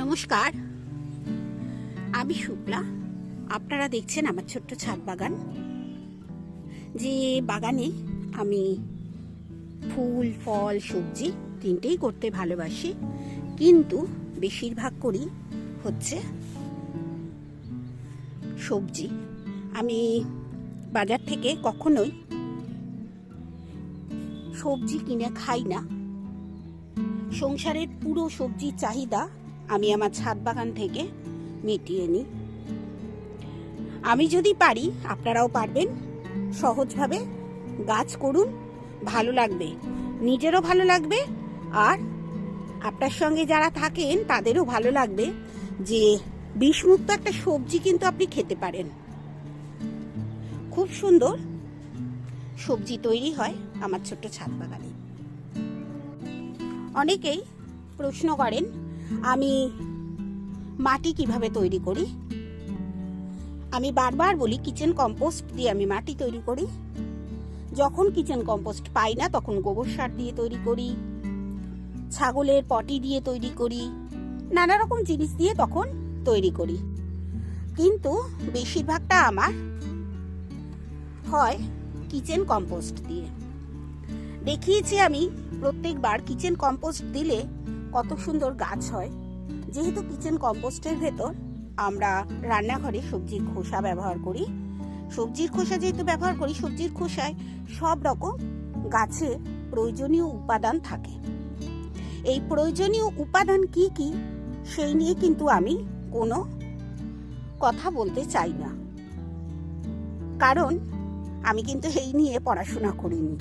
নমস্কার। আমি শুক্লা। আপনারা দেখছেন আমার ছোট্ট ছাদ বাগান। যে বাগানে আমি ফুল, ফল, সবজি তিনটেই করতে ভালোবাসি। কিন্তু বেশিরভাগ করি হচ্ছে সবজি। আমি বাজার থেকে কখনোই সবজি কিনে খাই না। সংসারের পুরো সবজির চাহিদা আমি আমার ছাদ বাগান থেকে মিটিয়ে নিই। আমি যদি পারি, আপনারাও পারবেন। সহজভাবে গাছ করুন, ভালো লাগবে, নিজেরও ভালো লাগবে, আর আপনার সঙ্গে যারা থাকেন, তাদেরও ভালো লাগবে যে বিষমুক্ত একটা সবজি কিন্তু আপনি খেতে পারেন। খুব সুন্দর সবজি তৈরি হয় আমার ছোট্ট ছাদ বাগানে। অনেকেই প্রশ্ন করেন আমি মাটি কীভাবে তৈরি করি? আমি বারবার বলি কিচেন কম্পোস্ট দিয়ে আমি মাটি তৈরি করি। যখন কিচেন কম্পোস্ট পাই না, তখন গোবর সার দিয়ে তৈরি করি। ছাগলের পটি দিয়ে তৈরি করি। নানা রকম জিনিস দিয়ে তখন তৈরি করি। কিন্তু বেশিরভাগটা আমার হয় কিচেন কম্পোস্ট দিয়ে। দেখিয়েছি আমি, প্রত্যেকবার কিচেন কম্পোস্ট দিলে কত সুন্দর গাছ হয়। যেহেতু কিচেন কম্পোস্টের ভেতর আমরা রান্নাঘরে সবজির খোসা ব্যবহার করি। সবজির খোসা যেহেতু ব্যবহার করি, সবজির খোসায় সব রকম গাছে প্রয়োজনীয় উপাদান থাকে। এই প্রয়োজনীয় উপাদান কি কি, সেই নিয়ে কিন্তু আমি কোনো কথা বলতে চাই না। কারণ আমি কিন্তু এই নিয়ে পড়াশোনা করিনি।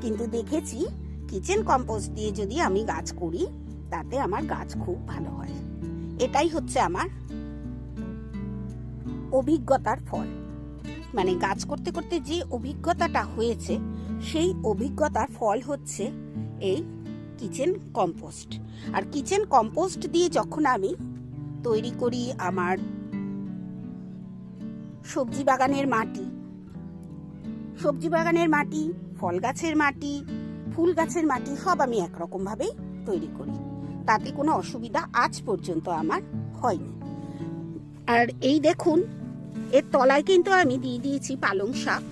কিন্তু দেখেছি কিচেন কম্পোস্ট দিয়ে যদি আমি গাছ করি তাতে আমার গাছ খুব ভালো হয়। এটাই হচ্ছে আমার অভিজ্ঞতার ফল। মানে গাছ করতে করতে যে অভিজ্ঞতাটা হয়েছে, সেই অভিজ্ঞতার ফল হচ্ছে এই কিচেন কম্পোস্ট। আর কিচেন কম্পোস্ট দিয়ে যখন আমি তৈরি করি আমার সবজি বাগানের মাটি, সবজি বাগানের মাটি, ফল গাছের মাটি, ফুল গাছের মাটি সব আমি একরকম ভাবেই তৈরি করি। তাতে কোনো অসুবিধা আজ পর্যন্ত আমার হয়নি। আর এই দেখুন, এর তলায় কিন্তু আমি দিয়ে দিয়েছি পালং শাক।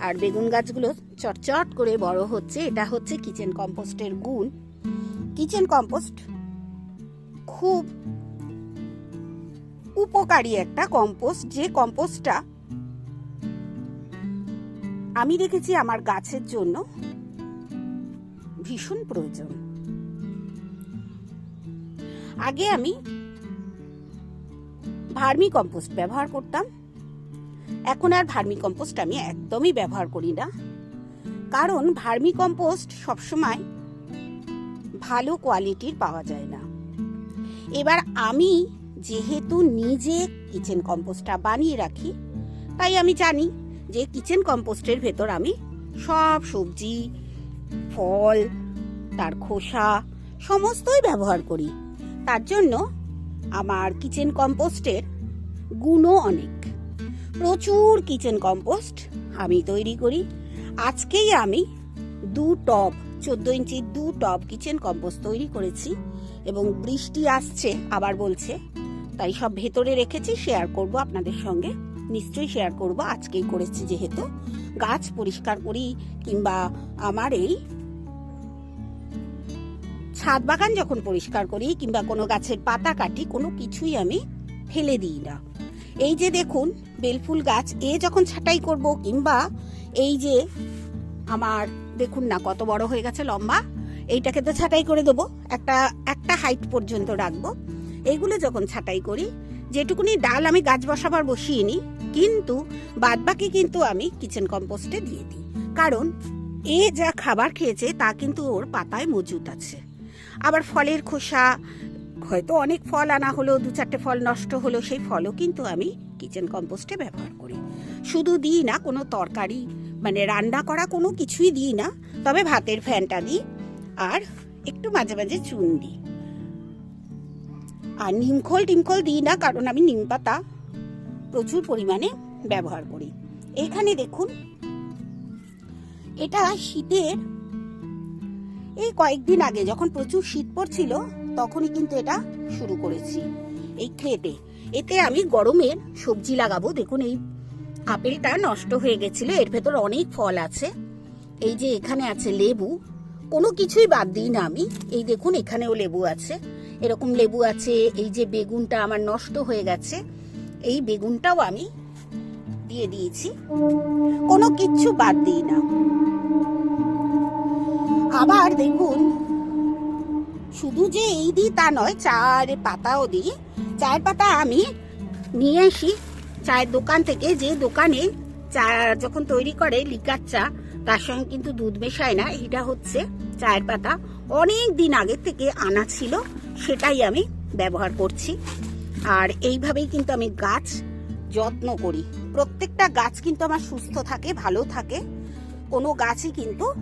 আর বেগুন গাছগুলো চটচট করে বড় হচ্ছে, এটা হচ্ছে কিচেন কম্পোস্টের গুণ। কিচেন কম্পোস্ট খুব উপকারী একটা কম্পোস্ট, যে কম্পোস্টটা আমি দেখেছি আমার গাছের জন্য ভীষণ প্রয়োজন। আগে আমি ভার্মি কম্পোস্ট ব্যবহার করতাম। এখন আর ভার্মি কম্পোস্ট আমি একদমই ব্যবহার করি না। কারণ ভার্মি কম্পোস্ট সবসময় ভালো কোয়ালিটির পাওয়া যায় না। এবার আমি যেহেতু নিজে কিচেন কম্পোস্টটা বানিয়ে রাখি, তাই আমি জানি যে কিচেন কম্পোস্টের ভেতর আমি সব সবজি, ফল, তার খোসা, সমস্তই ব্যবহার করি। তার জন্য আমার কিচেন কম্পোস্টের গুণও অনেক। প্রচুর কিচেন কম্পোস্ট আমি তৈরি করি। আজকেই আমি দু টব, চোদ্দ ইঞ্চির দু টব কিচেন কম্পোস্ট তৈরি করেছি এবং বৃষ্টি আসছে আবার বলছে। তাই সব ভেতরে রেখেছি শেয়ার করব আপনাদের সঙ্গে। নিশ্চয়ই শেয়ার করব, আজকেই করেছি যেহেতু। গাছ পরিষ্কার করি কিংবা আমার এই ছাদ বাগান যখন পরিষ্কার করি কিংবা কোনো গাছের পাতা কাটি, কোনো কিছুই আমি ফেলে দিই না। এই যে দেখুন, বেলফুল গাছ, এ যখন ছাঁটাই করব কিংবা এই যে আমার, দেখুন না কত বড় হয়ে গেছে লম্বা, এইটাকে তো ছাঁটাই করে দেবো, একটা একটা হাইট পর্যন্ত রাখব। এইগুলো যখন ছাঁটাই করি, যেটুকুনি ডাল আমি গাছ বসাবার বসিয়ে নিই, কিন্তু বাদবাকি কিন্তু আমি কিচেন কম্পোস্টে দিয়ে দিই। কারণ এ যা খাবার খেয়েছে, তা কিন্তু ওর পাতায় মজুত আছে। আবার ফলের খোসা। হয়তো অনেক ফল আনা হলো দু চারটে ফল নষ্ট হলো সেই ফলও কিন্তু আমি কিচেন কম্পোস্টে ব্যবহার করি। শুধু দিই না, কোনো তরকারি মানে রান্না করা কোনো কিছুই দিই না, তবে ভাতের ফ্যানটা দিই আর একটু মাঝে মাঝে চুন দিই। আর নিমখোল টিমখোল দিই না, কারণ আমি নিম পাতা প্রচুর পরিমাণে ব্যবহার করি। এখানে দেখুন, এটা শীতের এই কয়েকদিন আগে যখন প্রচুর শীত পড়ছিল, তখনই কিন্তু এটা শুরু করেছি। এই ক্রেটে এতে আমি গরমের সবজি লাগাবো। দেখুন, এই আপেলটা নষ্ট হয়ে গেছিল। এর ভেতর অনেক ফল আছে। এই যে এখানে আছে লেবু। কোনো কিছুই বাদ দিই না আমি। এই দেখুন, এখানেও লেবু আছে। এরকম লেবু আছে। এই যে বেগুনটা আমার নষ্ট হয়ে গেছে, এই বেগুনটাও আমি দিয়ে দিয়েছি। কোনো কিচ্ছু বাদ দিই না। আবার দেখুন। শুধু যে এই দিই তা নয় চায়ের পাতাও দিই। চায়ের পাতা আমি নিয়ে আসি। চায়ের দোকান থেকে যে দোকানে চা যখন তৈরি করে লিকার চা, তার সঙ্গে কিন্তু দুধ মেশায় না এটা হচ্ছে চায়ের পাতা। অনেক দিন আগের থেকে আনা ছিল, সেটাই আমি ব্যবহার করছি। আর এইভাবেই কিন্তু আমি গাছ যত্ন করি। প্রত্যেকটা গাছ কিন্তু আমার সুস্থ থাকে, ভালো থাকে। কোনো গাছই কিন্তু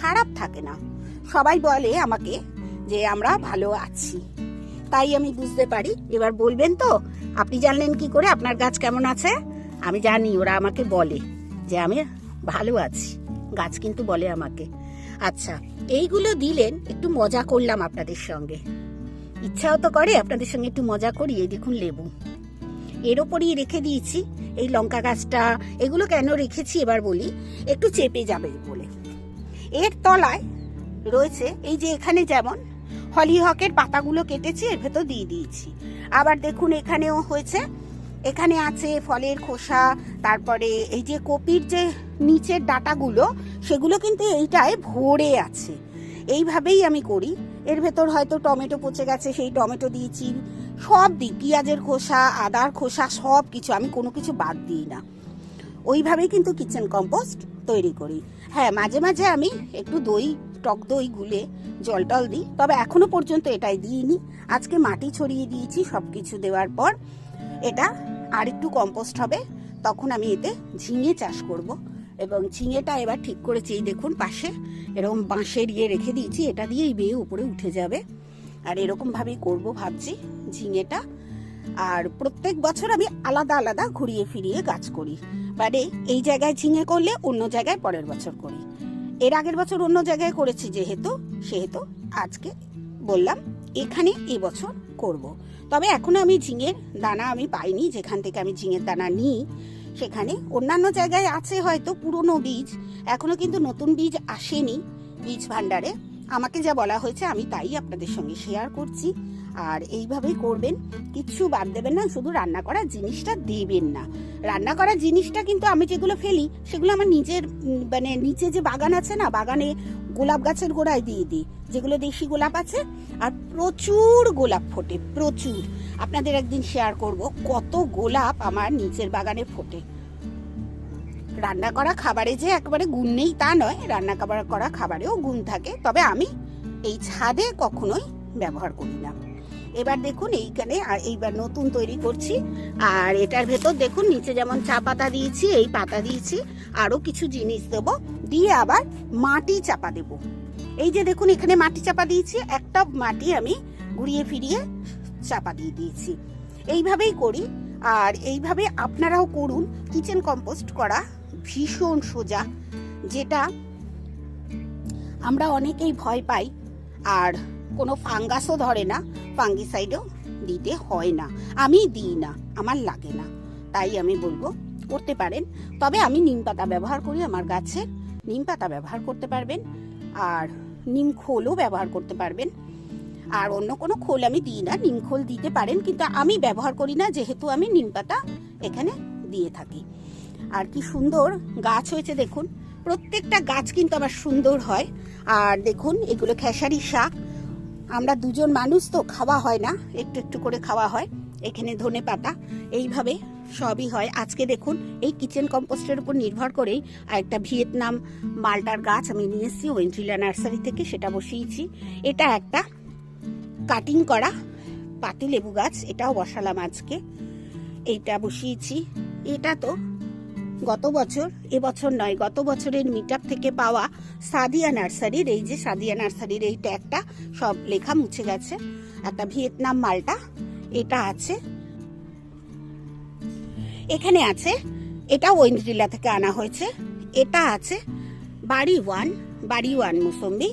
খারাপ থাকে না। সবাই বলে আমাকে যে আমরা ভালো আছি। তাই আমি বুঝতে পারি। এবার বলবেন তো, আপনি জানলেন কি করে? আপনার গাছ কেমন আছে? আমি জানি, ওরা আমাকে বলে যে আমি ভালো আছি। গাছ কিন্তু বলে আমাকে। আচ্ছা এইগুলো দিলেন, একটু মজা করলাম আপনাদের সঙ্গে। ইচ্ছাও তো করে আপনাদের সঙ্গে একটু মজা করি এই দেখুন লেবু। এর ওপরই রেখে দিয়েছি। এই লঙ্কা গাছটা, এগুলো কেন রেখেছি এবার বলি, একটু চেপে যাবে বলে। এর তলায় রয়েছে এই যে এখানে যেমন হলিহকের পাতাগুলো কেটেছি, এর ভেতর দিয়ে দিয়েছি। আবার দেখুন এখানেও হয়েছে, এখানে আছে ফলের খোসা, তারপরে এই যে কপির যে নিচের ডাটাগুলো, সেগুলো কিন্তু এইটায় ভরে আছে। এইভাবেই আমি করি। এর ভেতর হয়তো টমেটো পচে গেছে, সেই টমেটো দিয়েছি সব দিই। পেঁয়াজের খোসা, আদার খোসা সব কিছু আমি কোনো কিছু বাদ দিই না। ওইভাবেই কিন্তু কিচেন কম্পোস্ট তৈরি করি। হ্যাঁ মাঝে মাঝে আমি একটু দই, টক দই গুলে জল টল দিই, তবে এখনও পর্যন্ত এটাই দিইনি। আজকে মাটি ছড়িয়ে দিয়েছি সব কিছু দেওয়ার পর এটা আর একটু কম্পোস্ট হবে, তখন আমি এতে ঝিঙে চাষ করব। এবং ঝিঙেটা এবার ঠিক করেছি এই দেখুন পাশে এরকম বাঁশের ইয়ে রেখে দিয়েছি, এটা দিয়েই বেয়ে উপরে উঠে যাবে। আর এরকম ভাবেই করব ভাবছি ঝিঙেটা। আর প্রত্যেক বছর আমি আলাদা আলাদা ঘুরিয়ে ফিরিয়ে গাছ করি। মানে এই জায়গায় ঝিঙে করলে অন্য জায়গায় পরের বছর করি। এর আগের বছর অন্য জায়গায় করেছি যেহেতু, সেহেতু আজকে বললাম এখানে এবছর করব। তবে এখনও আমি ঝিঙের দানা আমি পাইনি, যেখান থেকে আমি ঝিঙের দানা নিই। সেখানে অন্যান্য জায়গায় আছে হয়তো পুরনো বীজ, এখনও কিন্তু নতুন বীজ আসেনি বীজ ভাণ্ডারে। আমাকে যা বলা হয়েছে আমি তাই আপনাদের সঙ্গে শেয়ার করছি। আর এইভাবেই করবেন। কিচ্ছু বাদ দেবেন না, শুধু রান্না করার জিনিসটা দেবেন না। রান্না করার জিনিসটা কিন্তু আমি যেগুলো ফেলি, সেগুলো আমার নিজের মানে নিচে যে বাগান আছে না, বাগানে গোলাপ গাছের গোড়ায় দিয়ে দিই। যেগুলো দেশি গোলাপ আছে, আর প্রচুর গোলাপ ফোটে, প্রচুর। আপনাদের একদিন শেয়ার করব কত গোলাপ আমার নিচের বাগানে ফোটে। রান্না করা খাবারে যে একেবারে গুণ নেই তা নয়, রান্না করা খাবারেও গুণ থাকে। তবে আমি এই ছাদে কখনোই ব্যবহার করি না। এবার দেখুন এইখানে, আর এইবার নতুন তৈরি করছি। আর এটার ভেতর দেখুন, নিচে যেমন চা পাতা দিয়েছি, এই পাতা দিয়েছি, আরও কিছু জিনিস দেবো। দিয়ে আবার মাটি চাপা দেব। এই যে দেখুন, এখানে মাটি চাপা দিয়েছি, একটা মাটি আমি ঘুরিয়ে ফিরিয়ে চাপা দিয়ে দিয়েছি। এইভাবেই করি, আর এইভাবে আপনারাও করুন। কিচেন কম্পোস্ট করা ভীষণ সোজা, যেটা আমরা অনেকেই ভয় পাই, আর কোনো ফাঙ্গাসও ধরে না। ফাঙ্গিসাইডও দিতে হয় না। আমি দিই না, আমার লাগে না। তাই আমি বলব, করতে পারেন। তবে আমি নিম পাতা ব্যবহার করি, আমার গাছে নিম পাতা ব্যবহার করতে পারবেন। আর নিম খোলও ব্যবহার করতে পারবেন। আর অন্য কোনো খোল আমি দিই না, নিম খোল দিতে পারেন, কিন্তু আমি ব্যবহার করি না, যেহেতু আমি নিম পাতা এখানে দিয়ে থাকি। আর কি সুন্দর গাছ হয়েছে, দেখুন। প্রত্যেকটা গাছ কিন্তু আমার সুন্দর হয়। আর দেখুন, এগুলো খেসারি শাক। আমরা দুজন মানুষ তো, খাওয়া হয় না। একটু একটু করে খাওয়া হয়। এখানে ধনে পাতা, এইভাবে সবই হয়। আজকে দেখুন, এই কিচেন কম্পোস্টের উপর নির্ভর করেই একটা ভিয়েতনাম মালটার গাছ আমি নিয়ে এসেছি ওয়েন্ট্রিলা নার্সারি থেকে সেটা বসিয়েছি। এটা একটা কাটিং করা পাতি লেবু গাছ, এটাও বসালাম আজকে। এইটা বসিয়েছি। এটা তো গত বছর এবছর নয়, গত বছরের মিট থেকে পাওয়া সাদিয়া নার্সারির এই যে সাদিয়া নার্সারির এই ট্যাগটা সব লেখা মুছে গেছে। একটা ভিয়েতনাম মালটা, এটা আছে। এখানে আছে, এটা ওয়েন্দ্রিলা থেকে আনা হয়েছে। এটা আছে, বাড়ি ওয়ান বাড়ি ওয়ান মুসম্বি,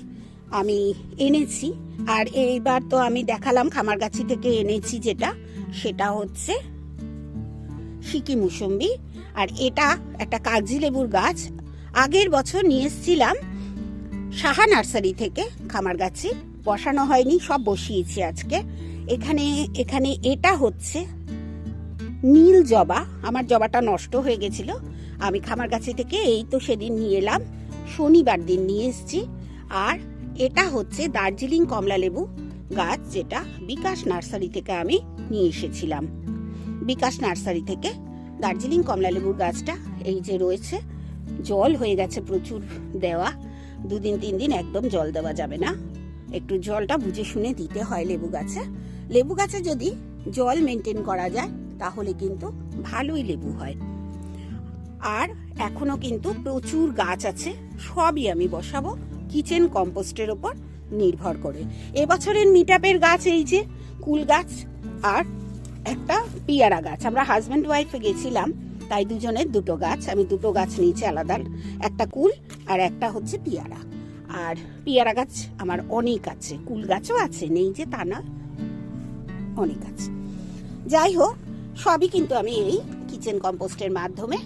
আমি এনেছি। আর এইবার তো আমি দেখালাম খামারগাছি থেকে এনেছি যেটা, সেটা হচ্ছে সিকি মুসম্বি। আর এটা একটা কাগজি লেবুর গাছ। আগের বছর নিয়ে এসেছিলাম সাহা নার্সারি থেকে খামার গাছে। বসানো হয়নি, সব বসিয়েছি আজকে। এখানে এখানে এটা হচ্ছে নীল জবা। আমার জবাটা নষ্ট হয়ে গেছিল। আমি খামারগাছি থেকে এই তো সেদিন নিয়ে এলাম। শনিবার দিন নিয়ে এসেছি। আর এটা হচ্ছে দার্জিলিং কমলা লেবু গাছ, যেটা বিকাশ নার্সারি থেকে আমি নিয়ে এসেছিলাম। বিকাশ নার্সারি থেকে দার্জিলিং কমলা লেবুর গাছটা, এই যে রয়েছে, জল হয়ে গেছে প্রচুর দেওয়া। দুদিন, তিন দিন একদম জল দেওয়া যাবে না। একটু জলটা বুঝে শুনে দিতে হয় লেবু গাছে। লেবু গাছে যদি জল মেনটেন করা যায়, তাহলে কিন্তু ভালোই লেবু হয়। আর এখনও কিন্তু প্রচুর গাছ আছে, সবই আমি বসাবো কিচেন কম্পোস্টের ওপর নির্ভর করে। এবছরের মিটাপের গাছ এই যে, কুল গাছ আর একটা পিয়ারা গাছ। আমরা হাজব্যান্ড ওয়াইফে গেছিলাম, তাই দুজনের দুটো গাছ, আমি দুটো গাছ নিয়েছি আলাদা। একটা কুল আর একটা হচ্ছে পিয়ারা। আর পিয়ারা গাছ আমার অনেক আছে, কুল গাছও আছে, নেই যে তা না, অনেক আছে। যাই হোক, সবই কিন্তু আমি এই কিচেন কম্পোস্টের মাধ্যমে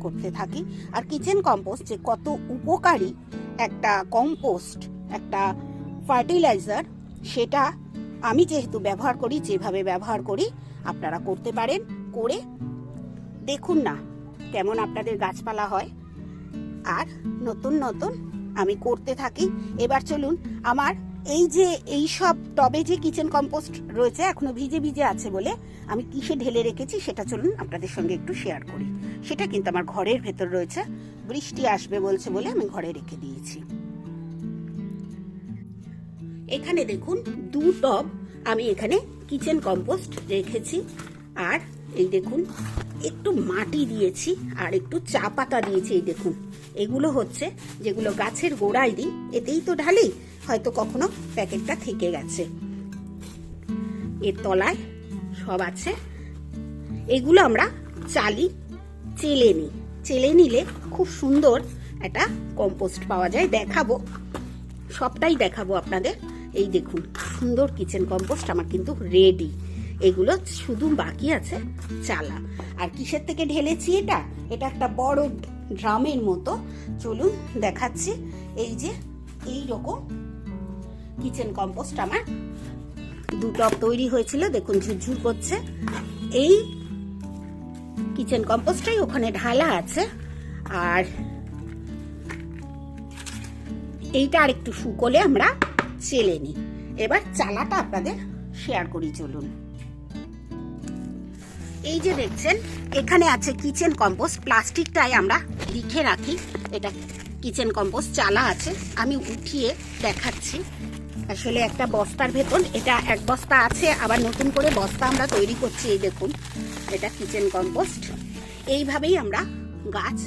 করতে থাকি। আর কিচেন কম্পোস্ট যে কত উপকারী একটা কম্পোস্ট একটা ফার্টিলাইজার সেটা আমি যেহেতু ব্যবহার করি, যেভাবে ব্যবহার করি আপনারা করতে পারেন, করে দেখুন না কেমন আপনাদের গাছপালা হয়। আর নতুন নতুন আমি করতে থাকি। এবার চলুন, আমার এই যে, এই সব টবে যে কিচেন কম্পোস্ট রয়েছে, এখনও ভিজে ভিজে আছে বলে আমি কিসে ঢেলে রেখেছি সেটা চলুন আপনাদের সঙ্গে একটু শেয়ার করি। সেটা কিন্তু আমার ঘরের ভেতর রয়েছে, বৃষ্টি আসবে বলছে বলে আমি ঘরে রেখে দিয়েছি। এখানে দেখুন, দু টব আমি এখানে কিচেন কম্পোস্ট রেখেছি। আর এই দেখুন, একটু মাটি দিয়েছি আর একটু চা পাতা দিয়েছি, এই দেখুন। এগুলো হচ্ছে যেগুলো গাছের গোড়ায় দিই, এতেই তো ঢালি, হয়তো কখনো প্যাকেটটা থেকে গেছে। এর তলায় সব আছে। এগুলো আমরা চালি, চেলে নিই। চেলে নিলে খুব সুন্দর একটা কম্পোস্ট পাওয়া যায়। দেখাবো, সবটাই দেখাবো আপনাদের। এই দেখুন, সুন্দর কিচেন কম্পোস্ট আমার কিন্তু রেডি এগুলো শুধু বাকি আছে চালা। আর কিসের থেকে ঢেলেছি এটা? এটা একটা বড় ড্রামের মতো। চলুন দেখাচ্ছি। এই যে, এই রকম কিচেন কম্পোস্ট আমার দু টব তৈরি হয়েছিল। দেখুন, ঝুরঝুর করছে। এই কিচেন কম্পোস্টটাই ওখানে ঢালা আছে। আর এইটা আর একটু শুকোলে আমরা চেলে নিই এবার চালাটা আপনাদের শেয়ার করি, চলুন। এই যে দেখছেন, এখানে আছে কিচেন কম্পোস্ট প্লাস্টিকটাই আমরা লিখে রাখি। এটা কিচেন কম্পোস্ট চালা আছে। আমি উঠিয়ে দেখাচ্ছি। আসলে একটা বস্তার ভেতর, এটা এক বস্তা আছে, আবার নতুন করে বস্তা আমরা তৈরি করছি, এই দেখুন। এটা কিচেন কম্পোস্ট এইভাবেই আমরা গাছ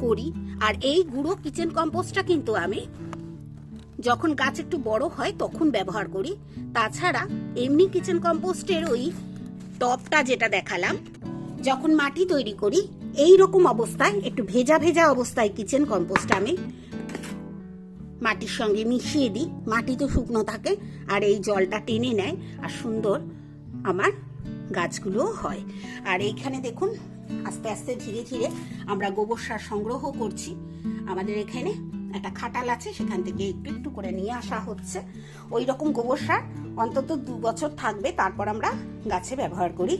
করি। আর এই গুঁড়ো কিচেন কম্পোস্টটা কিন্তু আমি যখন গাছ একটু বড় হয় তখন ব্যবহার করি। তাছাড়া এমনি কিচেন কম্পোস্টের ওই টপটা যেটা দেখালাম, যখন মাটি তৈরি করি এই রকম অবস্থায়, একটু ভেজা ভেজা অবস্থায় কিচেন কম্পোস্ট আমি মাটির সঙ্গে মিশিয়ে দিই। মাটি তো শুকনো থাকে, আর এই জলটা টেনে নেয়, আর সুন্দর আমার গাছগুলোও হয়। আর এইখানে দেখুন, আস্তে আস্তে ধীরে ধীরে আমরা গোবর সার সংগ্রহ করছি। আমাদের এখানে একটা খাটাল আছে, সেখান থেকে একটু একটু করে নিয়ে আসা হচ্ছে। ওই রকম গোবর সার অন্তত দু বছর থাকবে, তারপর আমরা গাছে ব্যবহার করি।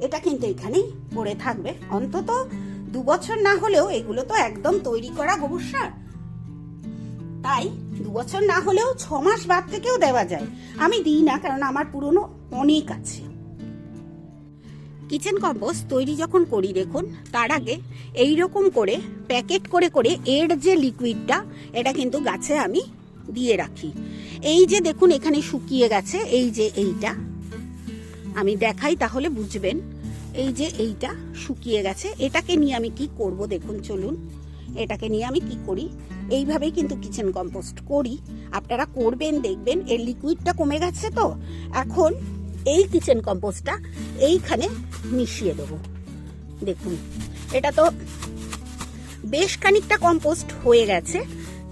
এটা কিন্তু এখানেই পড়ে থাকবে। অন্তত দু বছর না হলেও এগুলো তো একদম তৈরি করা গোবর সার। তাই দু বছর না হলেও ছ মাস বাদ থেকেও দেওয়া যায়। আমি দিই না, কারণ আমার পুরনো অনেক আছে। কিচেন কম্পোস্ট তৈরি যখন করি, দেখুন, তার আগে এই রকম করে, প্যাকেট করে করে এর যে লিকুইডটা, এটা কিন্তু গাছে আমি দিয়ে রাখি। এই যে দেখুন, এখানে শুকিয়ে গেছে, এই যে এইটা। আমি দেখাই তাহলে বুঝবেন, এই যে এইটা শুকিয়ে গেছে। এটাকে নিয়ে আমি কি করব, দেখুন, চলুন। এটাকে নিয়ে আমি কি করি? এইভাবেই কিন্তু কিচেন কম্পোস্ট করি। আপনারা করবেন, দেখবেন, এর লিকুইডটা কমে গেছে তো। এখন এই কিচেন কম্পোস্টটা এইখানে মিশিয়ে দেবো। দেখুন, এটা তো বেশ খানিকটা কম্পোস্ট হয়ে গেছে,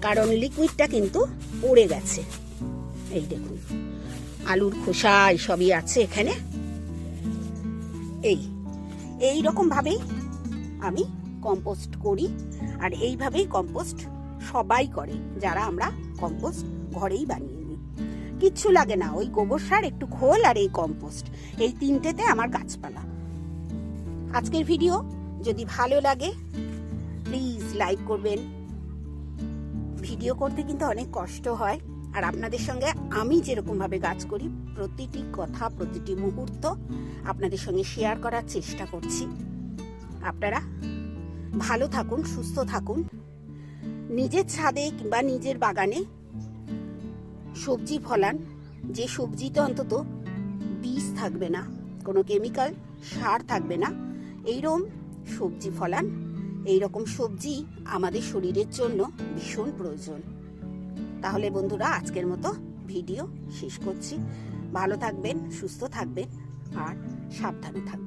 কারণ লিকুইডটা কিন্তু পড়ে গেছে। এই দেখুন, আলুর খোসা সবই আছে এখানে। এই এই রকম ভাবেই আমি কম্পোস্ট করি, আর এইভাবেই কম্পোস্ট সবাই করে, যারা আমরা কম্পোস্ট ঘরেই বানিয়ে কিচ্ছু লাগে না। ওই গোবর সার, একটু খোল আর এই কম্পোস্ট এই তিনটেতে আমার গাছপালা। আজকের ভিডিও যদি ভালো লাগে প্লিজ লাইক করবেন। ভিডিও করতে কিন্তু অনেক কষ্ট হয়। আর আপনাদের সঙ্গে আমি যেরকম ভাবে কাজ করি, প্রতিটি কথা, প্রতিটি মুহূর্ত আপনাদের সঙ্গে শেয়ার করার চেষ্টা করছি। আপনারা ভালো থাকুন, সুস্থ থাকুন। নিজের ছাদে কিংবা নিজের বাগানে সবজি ফলান, যে সবজিতে অন্তত বীজ থাকবে না, কোনো কেমিক্যাল সার থাকবে না, এইরকম সবজি ফলান এই রকম সবজি আমাদের শরীরের জন্য ভীষণ প্রয়োজন। তাহলে বন্ধুরা, আজকের মতো ভিডিও শেষ করছি। ভালো থাকবেন, সুস্থ থাকবেন, আর সাবধানে থাকবেন।